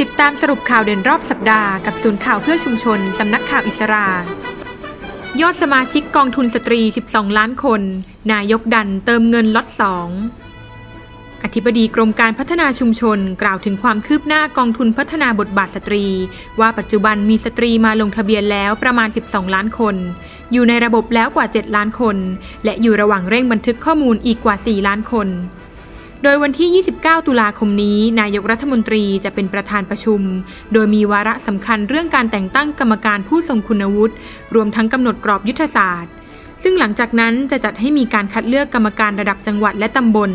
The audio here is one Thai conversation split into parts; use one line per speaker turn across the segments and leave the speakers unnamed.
ติดตามสรุปข่าวเด่นรอบสัปดาห์กับศูนย์ข่าวเพื่อชุมชน สำนักข่าวอิสรา ยอดสมาชิกกองทุนสตรี 12 ล้านคน นายกดันเติมเงินล็อตสองอธิบดีกรมการพัฒนาชุมชนกล่าวถึงความคืบหน้ากองทุนพัฒนาบทบาทสตรี ว่าปัจจุบันมีสตรีมาลงทะเบียนแล้วประมาณ 12 ล้านคน อยู่ในระบบแล้วกว่า 7 ล้านคน และอยู่ระหว่างเร่งบันทึกข้อมูลอีกกว่า 4 ล้านคน โดยวันที่ 29 ตุลาคมนี้ นายกรัฐมนตรีจะเป็นประธานประชุม โดยมีวาระสำคัญเรื่องการแต่งตั้งกรรมการผู้ทรงคุณวุฒิ รวมทั้งกำหนดกรอบยุทธศาสตร์ ซึ่งหลังจากนั้นจะจัดให้มีการคัดเลือกกรรมการระดับจังหวัดและตำบล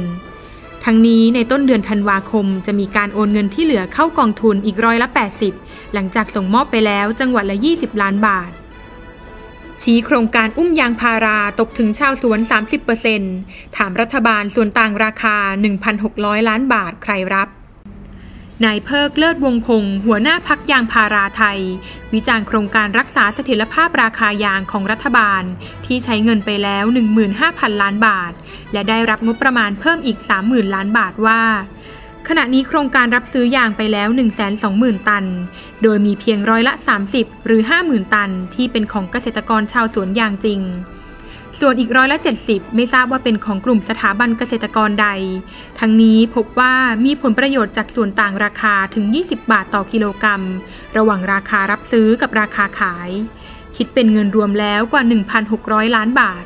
ทั้งนี้ในต้นเดือนธันวาคม จะมีการโอนเงินที่เหลือเข้ากองทุนอีกร้อยละ 80 หลังจากส่งมอบไปแล้วจังหวัดละ 20 ล้านบาท ชี้โครงการอุ้มยางพาราตกถึงชาวสวน 30%ถามรัฐบาลส่วนต่างราคา 1,600 ล้านบาทใครรับนายเพิกเลิศวงพงศ์หัวหน้าพักยางพาราไทย วิจารณ์โครงการรักษาเสถียรภาพราคายางของรัฐบาล ที่ใช้เงินไปแล้ว 15,000 ล้านบาท และได้รับงบประมาณเพิ่มอีก 30,000 ล้านบาทว่า ขณะนี้โครงการรับซื้อยางไปแล้ว 120,000 ตัน โดยมีเพียงร้อยละ 30 หรือ 50,000 ตัน ที่เป็นของเกษตรกรชาวสวนยางจริง ส่วนอีกร้อยละ 70 ไม่ทราบว่าเป็นของกลุ่มสถาบันเกษตรกรใด ทั้งนี้พบว่ามีผลประโยชน์จากส่วนต่างราคาถึง 20 บาทต่อกิโลกรัม ระหว่างราคารับซื้อกับราคาขาย คิดเป็นเงินรวมแล้วกว่า 1,600 ล้านบาท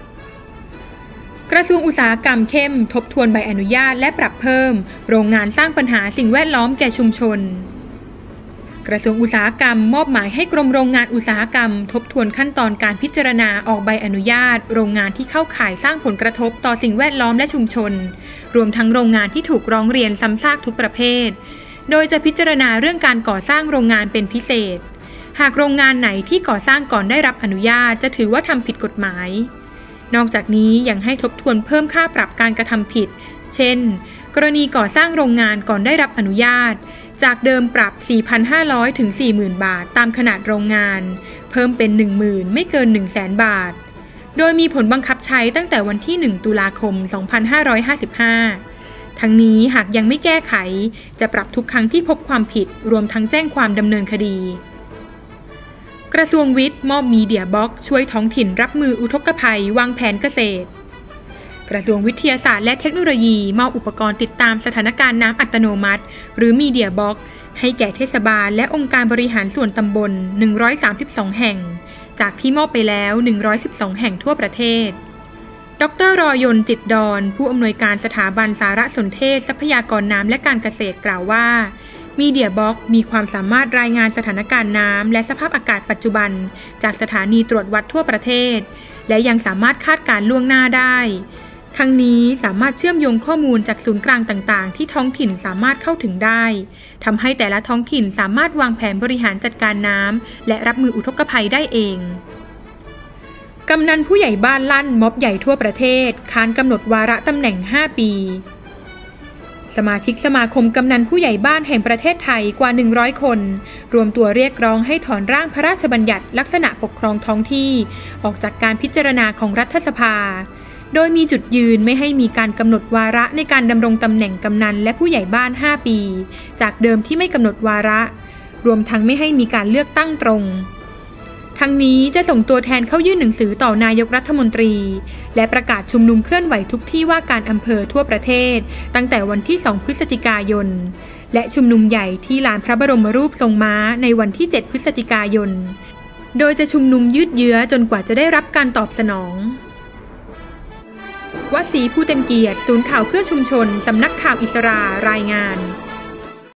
กระทรวงอุตสาหกรรมเข้ม ทบทวนใบอนุญาตและปรับเพิ่ม โรงงานสร้างปัญหาสิ่งแวดล้อมแก่ชุมชน กระทรวงอุตสาหกรรมมอบหมายให้กรมโรงงานอุตสาหกรรม ทบทวนขั้นตอนการพิจารณาออกใบอนุญาต โรงงานที่เข้าข่ายสร้างผลกระทบต่อสิ่งแวดล้อมและชุมชน รวมทั้งโรงงานที่ถูกร้องเรียนซ้ำซากทุกประเภท โดยจะพิจารณาเรื่องการก่อสร้างโรงงานเป็นพิเศษ หากโรงงานไหนที่ก่อสร้างก่อนได้รับอนุญาตจะถือว่าทำผิดกฎหมาย นอกจากนี้ยังให้ทบทวนเพิ่มค่าปรับการกระทำผิด เช่น กรณีก่อสร้างโรงงานก่อนได้รับอนุญาต จากเดิมปรับ 4,500 ถึง 40,000 บาทตามขนาดโรงงาน เพิ่มเป็น 10,000 ไม่เกิน 100,000 บาท โดยมีผลบังคับใช้ตั้งแต่วันที่ 1 ตุลาคม 2555ทั้งนี้หากยังไม่แก้ไข จะปรับทุกครั้งที่พบความผิดรวมทั้งแจ้งความดำเนินคดี กระทรวงวิทย์มอบมีเดียบ็อกช่วยท้องถิ่นรับมืออุทกภัยวางแผนเกษตร กระทรวงวิทยาศาสตร์และเทคโนโลยีมอบอุปกรณ์ติดตามสถานการณ์น้ำอัตโนมัติ หรือมีเดียบ็อกให้แก่เทศบาลและองค์การบริหารส่วนตำบล 132 แห่ง จากที่มอบไปแล้ว 112 แห่งทั่วประเทศ ดรรอยนจิตดอน ผู้อำนวยการสถาบันสารสนเทศ ทรัพยากรน้ำและการเกษตรกล่าวว่า มีเดียบ็อกมีความสามารถรายงานสถานการณ์น้ำและสภาพอากาศปัจจุบัน จากสถานีตรวจวัดทั่วประเทศ และยังสามารถคาดการล่วงหน้าได้ ทั้งนี้สามารถเชื่อมโยงข้อมูลจากศูนย์กลางต่างๆ ที่ท้องถิ่นสามารถเข้าถึงได้ทำให้แต่ละท้องถิ่นสามารถวางแผนบริหารจัดการน้ำและรับมืออุทกภัยได้เองกำนันผู้ใหญ่บ้านลั่นม็อบใหญ่ทั่วประเทศ ค้านกำหนดวาระตำแหน่ง 5 ปี สมาชิกสมาคมกำนันผู้ใหญ่บ้านแห่งประเทศไทยกว่า 100 คน รวมตัวเรียกร้องให้ถอนร่างพระราชบัญญัติลักษณะปกครองท้องที่ ออกจากการพิจารณาของรัฐสภา โดยมีจุดยืนไม่ให้มีการกำหนดวาระในการดำรงตำแหน่งกำนันและผู้ใหญ่บ้าน 5 ปี จากเดิมที่ไม่กำหนดวาระ รวมทั้งไม่ให้มีการเลือกตั้งตรง ทั้งนี้จะส่งตัวแทนเข้ายื่นหนังสือต่อนายกรัฐมนตรี และประกาศชุมนุมเคลื่อนไหวทุกที่ว่าการอำเภอทั่วประเทศ ตั้งแต่วันที่ 2 พฤศจิกายน และชุมนุมใหญ่ที่ลานพระบรมรูปทรงม้าในวันที่ 7 พฤศจิกายน โดยจะชุมนุมยืดเยื้อจนกว่าจะได้รับการตอบสนองวัดศรีผู้เต็มเกียรติ ศูนย์ข่าวเพื่อชุมชน สำนักข่าวอิสรารายงาน